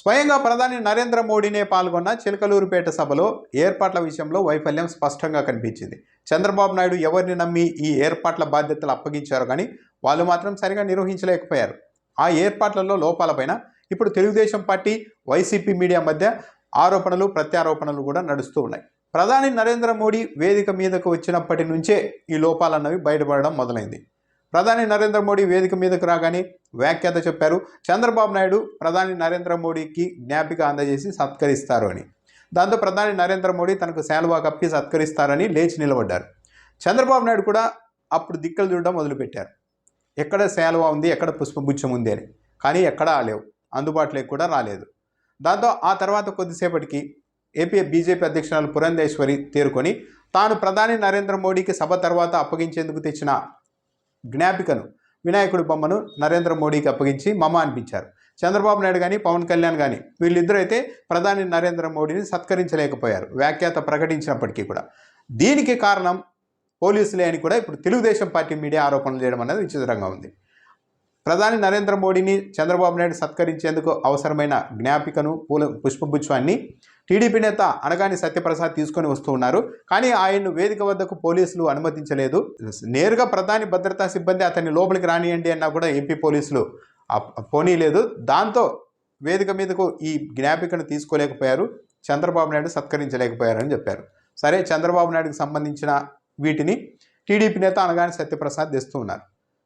స్వయంగా ప్రధాని నరేంద్ర మోడీనే పాల్గొన్న చిలకలూరుపేట సభలో ఏర్పాట్ల విషయంలో వైఫల్యం స్పష్టంగా కనిపించింది. చంద్రబాబు నాయుడు ఎవరిని నమ్మి ఈ ఏర్పాట్ల బాధ్యతలు అప్పగించారు కానీ వాళ్ళు మాత్రం సరిగా నిర్వహించలేకపోయారు. ఆ ఏర్పాట్లలో లోపాలపైన ఇప్పుడు తెలుగుదేశం పార్టీ వైసీపీ మీడియా మధ్య ఆరోపణలు ప్రత్యారోపణలు కూడా నడుస్తూ ఉన్నాయి. ప్రధాని నరేంద్ర మోడీ వేదిక మీదకు వచ్చినప్పటి నుంచే ఈ లోపాలన్నవి బయటపడడం మొదలైంది. ప్రధాని నరేంద్ర మోడీ వేదిక మీదకు రాగానే వ్యాఖ్యాత చెప్పారు. చంద్రబాబు నాయుడు ప్రధాని నరేంద్ర మోడీకి జ్ఞాపిక అందజేసి సత్కరిస్తారు అని. దాంతో ప్రధాని నరేంద్ర మోడీ తనకు శాలువా కప్పి సత్కరిస్తారని లేచి నిలబడ్డారు. చంద్రబాబు నాయుడు కూడా అప్పుడు దిక్కలు చూడడం మొదలుపెట్టారు. ఎక్కడ శాలువా ఉంది ఎక్కడ పుష్పగుచ్చం ఉంది అని. కానీ ఎక్కడా లేవు అందుబాటులోకి కూడా రాలేదు. దాంతో ఆ తర్వాత కొద్దిసేపటికి ఏపీ బీజేపీ అధ్యక్షురాలు పురంధేశ్వరి తేరుకొని తాను ప్రధాని నరేంద్ర మోడీకి సభ తర్వాత అప్పగించేందుకు తెచ్చిన జ్ఞాపికను. వినాయకుడి బొమ్మను నరేంద్ర మోడీకి అప్పగించి మమ అనిపించారు. చంద్రబాబు నాయుడు కానీ పవన్ కళ్యాణ్ కానీ వీళ్ళిద్దరూ అయితే ప్రధాని నరేంద్ర మోడీని సత్కరించలేకపోయారు. వ్యాఖ్యాత ప్రకటించినప్పటికీ కూడా. దీనికి కారణం పోలీసులే అని కూడా ఇప్పుడు తెలుగుదేశం పార్టీ మీడియా ఆరోపణలు చేయడం అనేది విచిత్రంగా ఉంది. ప్రధాని నరేంద్ర మోడీని చంద్రబాబు నాయుడు సత్కరించేందుకు అవసరమైన జ్ఞాపికను పూల పుష్పగుచ్చాన్ని టీడీపీ నేత అనగాని సత్యప్రసాద్ తీసుకొని వస్తూ ఉన్నారు. కానీ ఆయన్ను వేదిక వద్దకు పోలీసులు అనుమతించలేదు. నేరుగా ప్రధాని భద్రతా సిబ్బంది అతన్ని లోపలికి రానియండి అన్నా కూడా ఎంపీ పోలీసులు పోనీలేదు. దాంతో వేదిక మీదకు ఈ జ్ఞాపికను తీసుకోలేకపోయారు. చంద్రబాబు నాయుడు సత్కరించలేకపోయారని చెప్పారు. సరే చంద్రబాబు నాయుడుకి సంబంధించిన వీటిని టీడీపీ నేత అనగాని సత్యప్రసాద్ తెస్తూ ఉన్నారు.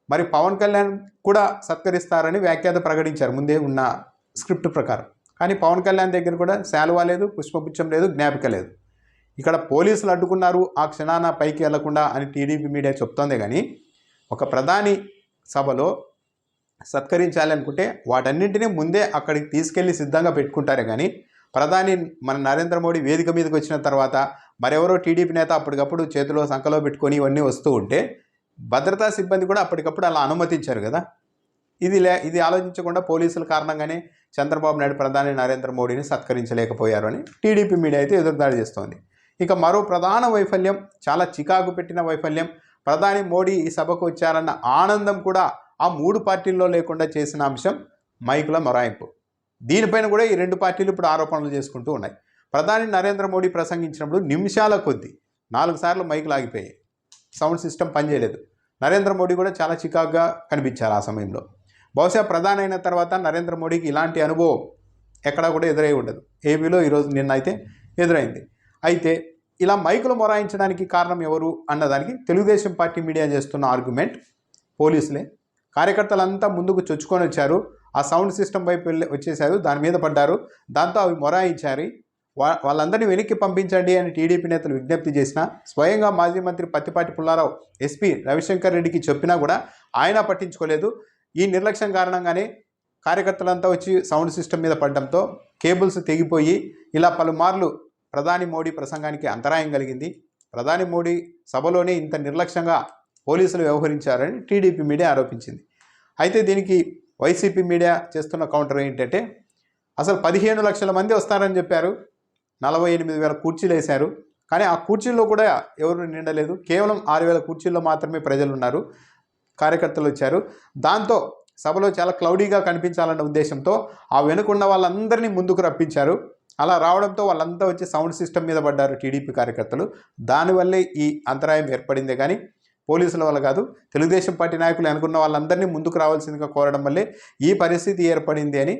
మరి పవన్ కళ్యాణ్ కూడా సత్కరిస్తారని వ్యాఖ్యాత ప్రకటించారు ముందే ఉన్న స్క్రిప్ట్ ప్రకారం. కానీ పవన్ కళ్యాణ్ దగ్గర కూడా శాలువా లేదు పుష్పపుచ్చం లేదు జ్ఞాపిక లేదు. ఇక్కడ పోలీసులు అడ్డుకున్నారు ఆ క్షణాన పైకి వెళ్ళకుండా అని టీడీపీ మీడియా చెప్తోంది. కానీ ఒక ప్రధాని సభలో సత్కరించాలి అనుకుంటే వాటన్నింటినీ ముందే అక్కడికి తీసుకెళ్ళి సిద్ధంగా పెట్టుకుంటారే. కానీ ప్రధాని మన నరేంద్ర మోడీ వేదిక మీదకి వచ్చిన తర్వాత మరెవరో టీడీపీ నేత అప్పటికప్పుడు చేతిలో సంఖలో పెట్టుకొని ఇవన్నీ వస్తూ ఉంటే భద్రతా సిబ్బంది కూడా అప్పటికప్పుడు అలా అనుమతించారు కదా. ఇది లే ఇది ఆలోచించకుండా పోలీసుల కారణంగానే చంద్రబాబు నాయుడు ప్రధాని నరేంద్ర మోడీని సత్కరించలేకపోయారు అని టీడీపీ మీడియా అయితే ఎదురుదాడి చేస్తోంది. ఇక మరో ప్రధాన వైఫల్యం చాలా చికాకు పెట్టిన వైఫల్యం ప్రధాని మోడీ ఈ సభకు వచ్చారన్న ఆనందం కూడా ఆ మూడు పార్టీల్లో లేకుండా చేసిన అంశం మైకుల మొరాయింపు. దీనిపైన కూడా ఈ రెండు పార్టీలు ఇప్పుడు ఆరోపణలు చేసుకుంటూ ఉన్నాయి. ప్రధాని నరేంద్ర మోడీ ప్రసంగించినప్పుడు నిమిషాల కొద్దీ నాలుగు సార్లు మైకులు ఆగిపోయాయి. సౌండ్ సిస్టమ్ పనిచేయలేదు నరేంద్ర మోడీ కూడా చాలా చికాకుగా కనిపించారు ఆ సమయంలో. బహుశా ప్రధాని అయిన తర్వాత నరేంద్ర మోడీకి ఇలాంటి అనుభవం ఎక్కడా కూడా ఎదురై ఉండదు. ఏపీలో ఈరోజు నిన్న అయితే ఎదురైంది. అయితే ఇలా మైకులు మొరాయించడానికి కారణం ఎవరు అన్నదానికి తెలుగుదేశం పార్టీ మీడియా చేస్తున్న ఆర్గ్యుమెంట్ పోలీసులే. కార్యకర్తలంతా ముందుకు చొచ్చుకొని వచ్చారు. ఆ సౌండ్ సిస్టమ్ వైపు వెళ్ళి వచ్చేసారు దాని మీద పడ్డారు. దాంతో అవి మొరాయించారు. వాళ్ళందరినీ వెనక్కి పంపించండి అని టీడీపీ నేతలు విజ్ఞప్తి చేసిన స్వయంగా మాజీ మంత్రి పత్తిపాటి పుల్లారావు ఎస్పీ రవిశంకర్ రెడ్డికి చెప్పినా కూడా ఆయన పట్టించుకోలేదు. ఈ నిర్లక్ష్యం కారణంగానే కార్యకర్తలంతా వచ్చి సౌండ్ సిస్టమ్ మీద పడడంతో కేబుల్స్ తెగిపోయి ఇలా పలుమార్లు ప్రధాని మోడీ ప్రసంగానికి అంతరాయం కలిగింది. ప్రధాని మోడీ సభలోనే ఇంత నిర్లక్ష్యంగా పోలీసులు వ్యవహరించారని టీడీపీ మీడియా ఆరోపించింది. అయితే దీనికి వైసీపీ మీడియా చేస్తున్న కౌంటర్ ఏంటంటే అసలు పదిహేను లక్షల మంది వస్తారని చెప్పారు. నలభై ఎనిమిది వేల కుర్చీలు వేశారు కానీ ఆ కుర్చీల్లో కూడా ఎవరు నిండలేదు. కేవలం ఆరు వేల కుర్చీల్లో మాత్రమే ప్రజలు ఉన్నారు కార్యకర్తలు వచ్చారు. దాంతో సభలో చాలా క్లౌడీగా కనిపించాలన్న ఉద్దేశంతో ఆ వెనుకున్న వాళ్ళందరినీ ముందుకు రప్పించారు. అలా రావడంతో వాళ్ళంతా వచ్చి సౌండ్ సిస్టమ్ మీద పడ్డారు టీడీపీ కార్యకర్తలు. దానివల్లే ఈ అంతరాయం ఏర్పడిందే కానీ పోలీసుల వల్ల కాదు తెలుగుదేశం పార్టీ నాయకులు అనుకున్న వాళ్ళందరినీ ముందుకు రావాల్సిందిగా కోరడం వల్లే ఈ పరిస్థితి ఏర్పడింది అని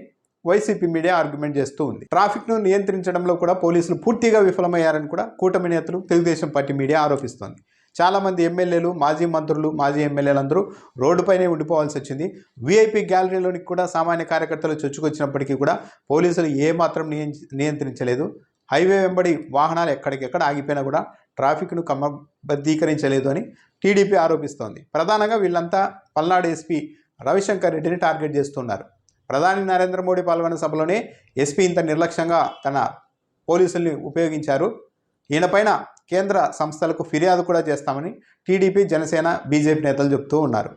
వైసీపీ మీడియా ఆర్గ్యుమెంట్ చేస్తూ ఉంది. ట్రాఫిక్ను నియంత్రించడంలో కూడా పోలీసులు పూర్తిగా విఫలమయ్యారని కూడా కూటమి నేతలు తెలుగుదేశం పార్టీ మీడియా ఆరోపిస్తోంది. చాలామంది ఎమ్మెల్యేలు మాజీ మంత్రులు మాజీ ఎమ్మెల్యేలందరూ రోడ్డుపైనే ఉండిపోవాల్సి వచ్చింది. వీఐపీ గ్యాలరీలోనికి కూడా సామాన్య కార్యకర్తలు చొచ్చుకొచ్చినప్పటికీ కూడా పోలీసులు ఏమాత్రం నియం- నియంత్రించలేదు. హైవే వెంబడి వాహనాలు ఎక్కడికెక్కడ ఆగిపోయినా కూడా ట్రాఫిక్ను క్రమబద్ధీకరించలేదు అని టీడీపీ ఆరోపిస్తోంది. ప్రధానంగా వీళ్ళంతా పల్నాడు ఎస్పీ రవిశంకర్ రెడ్డిని టార్గెట్ చేస్తున్నారు. ప్రధాని నరేంద్ర మోడీ పాల్గొన్న సభలోనే ఎస్పీ ఇంత నిర్లక్ష్యంగా తన పోలీసుల్ని ఉపయోగించారు. ఈయనపైన కేంద్ర సంస్థలకు ఫిర్యాదు కూడా చేస్తామని టీడీపీ జనసేన బీజేపీ నేతలు చెబుతూ ఉన్నారు.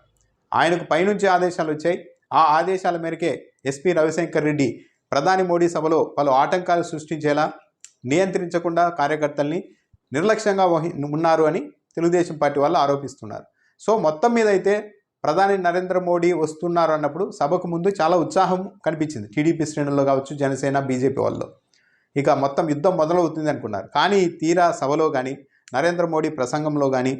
ఆయనకు పైనుంచి ఆదేశాలు వచ్చాయి. ఆ ఆదేశాల మేరకే ఎస్పీ రవిశంకర్ రెడ్డి ప్రధాని మోడీ సభలో పలు ఆటంకాలు సృష్టించేలా నియంత్రించకుండా కార్యకర్తల్ని నిర్లక్ష్యంగా వహి ఉన్నారు అని తెలుగుదేశం పార్టీ వాళ్ళు ఆరోపిస్తున్నారు. సో మొత్తం మీద అయితే ప్రధాని నరేంద్ర మోడీ వస్తున్నారు అన్నప్పుడు సభకు ముందు చాలా ఉత్సాహం కనిపించింది. టీడీపీ శ్రేణుల్లో కావచ్చు జనసేన బీజేపీ వాళ్ళు ఇక మొత్తం యుద్ధం మొదలవుతుంది అనుకున్నారు. కానీ తీరా సభలో కానీ నరేంద్ర మోడీ ప్రసంగంలో కానీ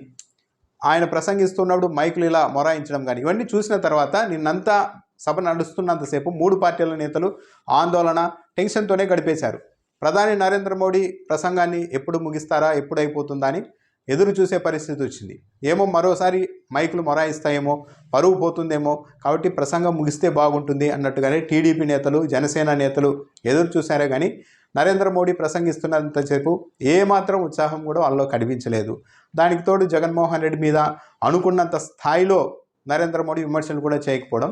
ఆయన ప్రసంగిస్తున్నప్పుడు మైకులు ఇలా మొరాయించడం కానీ ఇవన్నీ చూసిన తర్వాత నిన్నంతా సభ నడుస్తున్నంతసేపు మూడు పార్టీల నేతలు ఆందోళన టెన్షన్తోనే గడిపేశారు. ప్రధాని నరేంద్ర మోడీ ప్రసంగాన్ని ఎప్పుడు ముగిస్తారా ఎప్పుడు అయిపోతుందా అని ఎదురు చూసే పరిస్థితి వచ్చింది. ఏమో మరోసారి మైకులు మొరాయిస్తాయేమో పరువు పోతుందేమో కాబట్టి ప్రసంగం ముగిస్తే బాగుంటుంది అన్నట్టుగానే టీడీపీ నేతలు జనసేన నేతలు ఎదురు చూశారే కానీ నరేంద్ర మోడీ ప్రసంగిస్తున్నంతసేపు ఏమాత్రం ఉత్సాహం కూడా వాళ్ళలో కనిపించలేదు. దానికి తోడు జగన్మోహన్ రెడ్డి మీద అనుకున్నంత స్థాయిలో నరేంద్ర మోడీ విమర్శలు కూడా చేయకపోవడం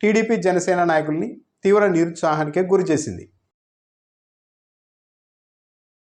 టీడీపీ జనసేన నాయకుల్ని తీవ్ర నిరుత్సాహానికే గురి చేసింది